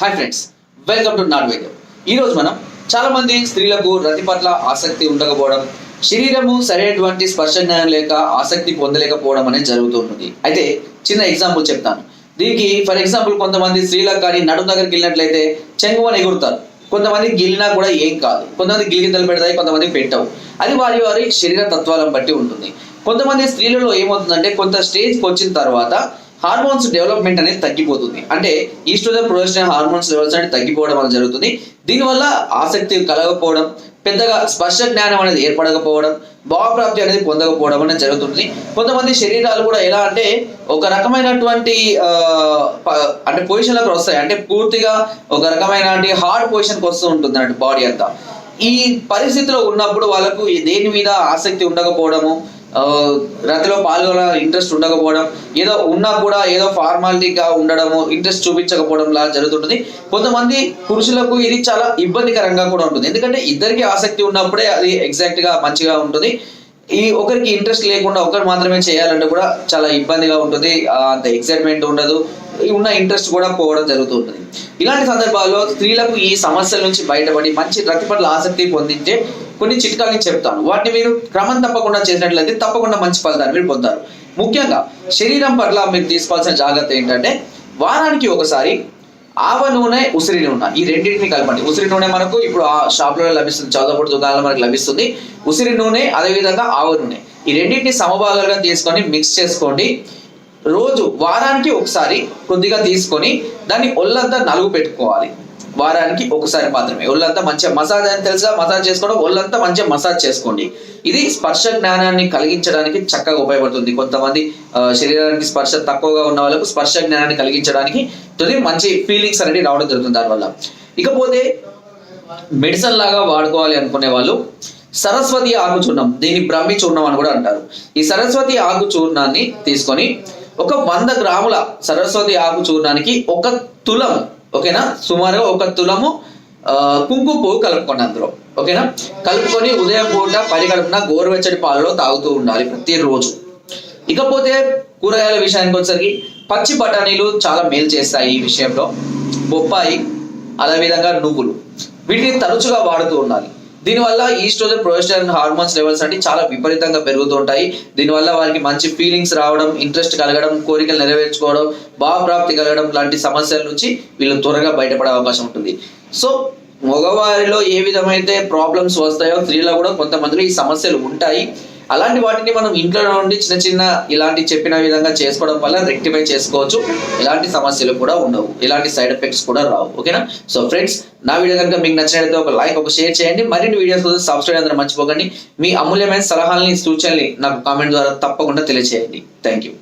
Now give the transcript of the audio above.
Hi friends welcome to నాట్ ఈరోజు మనం చాలా మంది స్త్రీలకు రతి పట్ల ఆసక్తి ఉండకపోవడం శరీరము సరైనటువంటి స్పర్శ జ్ఞానం లేక ఆసక్తి పొందలేకపోవడం అనేది జరుగుతుంది అయితే చిన్న ఎగ్జాంపుల్ చెప్తాను. దీనికి ఫర్ ఎగ్జాంపుల్ కొంతమంది స్త్రీలకు కానీ నడుము దగ్గరికి వెళ్ళినట్లయితే చెంగువని ఎగురుతారు. కొంతమంది గిల్లినా కూడా ఏం కాదు. కొంతమంది గిలిగింతలు పెడతాయి కొంతమంది పెట్టవు. అది వారి వారి శరీర తత్వాలను బట్టి ఉంటుంది. కొంతమంది స్త్రీలలో ఏమవుతుందంటే కొంత స్టేజ్కి వచ్చిన తర్వాత హార్మోన్స్ డెవలప్మెంట్ అనేది తగ్గిపోతుంది. అంటే ఈస్ట్రోజన్ ప్రొజెస్ట్రాన్ హార్మోన్స్ లెవెల్స్ అనేది తగ్గిపోవడం అనేది జరుగుతుంది. దీనివల్ల ఆసక్తి కలగకపోవడం పెద్దగా స్పర్శ జ్ఞానం అనేది ఏర్పడకపోవడం భావప్రాప్తి అనేది పొందకపోవడం అనేది జరుగుతుంది. కొంతమంది శరీరాలు కూడా ఎలా అంటే ఒక రకమైనటువంటి అంటే పొజిషన్లకు వస్తాయి. అంటే పూర్తిగా ఒక రకమైన హార్డ్ పొజిషన్కి వస్తూ ఉంటుంది అన్నట్టు బాడీ అంతా. ఈ పరిస్థితిలో ఉన్నప్పుడు వాళ్ళకు దేని మీద ఆసక్తి ఉండకపోవడము రతిలో పాల్గొన ఇంట్రెస్ట్ ఉండకపోవడం ఏదో ఉన్నా కూడా ఏదో ఫార్మాలిటీగా ఉండడము ఇంట్రెస్ట్ చూపించకపోవడం లా జరుగుతుంటుంది. కొంతమంది పురుషులకు ఇది చాలా ఇబ్బందికరంగా కూడా ఉంటుంది. ఎందుకంటే ఇద్దరికి ఆసక్తి ఉన్నప్పుడే అది ఎగ్జాక్ట్గా మంచిగా ఉంటుంది. ఈ ఒకరికి ఇంట్రెస్ట్ లేకుండా ఒకరు మాత్రమే చేయాలంటే కూడా చాలా ఇబ్బందిగా ఉంటుంది. అంత ఎక్సైట్మెంట్ ఉండదు. ఉన్న ఇంట్రెస్ట్ కూడా పోవడం జరుగుతుంటుంది. ఇలాంటి సందర్భాల్లో స్త్రీలకు ఈ సమస్యల నుంచి బయటపడి మంచి రతి పట్ల ఆసక్తి పొందించే కొన్ని చిట్కాలని చెప్తాను. వాటిని మీరు క్రమం తప్పకుండా చేసినట్లయితే తప్పకుండా మంచి ఫలితాన్ని మీరు పొందుతారు. ముఖ్యంగా శరీరం పట్ల మీరు తీసుకోవాల్సిన జాగ్రత్త ఏంటంటే వారానికి ఒకసారి ఆవ నూనె ఉసిరి నూనె ఈ రెండింటిని కలపండి. ఉసిరి నూనె మనకు ఇప్పుడు ఆ షాప్లో లభిస్తుంది చదవపూడి దుకాణాలు మనకు లభిస్తుంది. ఉసిరి నూనె అదేవిధంగా ఆవ నూనె. ఈ రెండింటిని సమభాగాలుగా తీసుకొని మిక్స్ చేసుకోండి. రోజు వారానికి ఒకసారి కొద్దిగా తీసుకొని దాన్ని ఒళ్ళంతా నలుగు పెట్టుకోవాలి. వారానికి ఒకసారి మాత్రమే. ఒళ్ళంతా మంచిగా మసాజ్ అని తెలుసా మసాజ్ చేసుకోవడం ఒళ్ళంతా మంచిగా మసాజ్ చేసుకోండి. ఇది స్పర్శ జ్ఞానాన్ని కలిగించడానికి చక్కగా ఉపయోగపడుతుంది. కొంతమంది శరీరానికి స్పర్శ తక్కువగా ఉన్న వాళ్ళకు స్పర్శ జ్ఞానాన్ని కలిగించడానికి తొలి మంచి ఫీలింగ్స్ అనేవి రావడం జరుగుతుంది దానివల్ల. ఇకపోతే మెడిసిన్ లాగా వాడుకోవాలి అనుకునే వాళ్ళు సరస్వతి ఆకు చూర్ణం దీన్ని బ్రహ్మి చూర్ణం అని కూడా అంటారు. ఈ సరస్వతి ఆకు చూర్ణాన్ని తీసుకొని ఒక వంద గ్రాముల సరస్వతి ఆకు చూర్ణానికి ఒక తులం ఓకేనా? సుమారుగా ఒక తులము కుంకుమ పువ్వు కలుపుకోండి అందులో. ఓకేనా? కలుపుకొని ఉదయం పూట పరిగడుపున గోరువెచ్చటి పాలలో తాగుతూ ఉండాలి ప్రతిరోజు. ఇకపోతే కూరగాయల విషయానికి వచ్చేసరికి పచ్చి బఠానీలు చాలా మేలు చేస్తాయి ఈ విషయంలో. బొప్పాయి అదేవిధంగా నువ్వులు. వీటిని తరచుగా వాడుతూ ఉండాలి. దీనివల్ల ఈస్ట్రోజన్ ప్రొజెస్టరాన్ హార్మోన్స్ లెవెల్స్ అంటే చాలా విపరీతంగా పెరుగుతూ ఉంటాయి. దీనివల్ల వారికి మంచి ఫీలింగ్స్ రావడం ఇంట్రెస్ట్ కలగడం కోరికలు నెరవేర్చుకోవడం భావప్రాప్తి కలగడం లాంటి సమస్యల నుంచి వీళ్ళు త్వరగా బయటపడే అవకాశం ఉంటుంది. సో మగవారిలో ఏ విధమైతే ప్రాబ్లమ్స్ వస్తాయో స్త్రీలో కూడా కొంతమందిలో ఈ సమస్యలు ఉంటాయి. అలాంటి వాటిని మనం ఇంట్లో నుండి చిన్న చిన్న ఇలాంటి చెప్పిన విధంగా చేసుకోవడం వల్ల రెక్టిఫై చేసుకోవచ్చు. ఎలాంటి సమస్యలు కూడా ఉండవు. ఎలాంటి సైడ్ ఎఫెక్ట్స్ కూడా రావు. ఓకేనా? సో ఫ్రెండ్స్ నా వీడియో కనుక మీకు నచ్చినట్లయితే ఒక లైక్ ఒక షేర్ చేయండి. మరిన్ని వీడియోస్ కోసం సబ్స్క్రైబ్ అందరూ మర్చిపోకండి. మీ అమూల్యమైన సలహాలని సూచనల్ని నాకు కామెంట్ ద్వారా తప్పకుండా తెలియజేయండి థ్యాంక్ యూ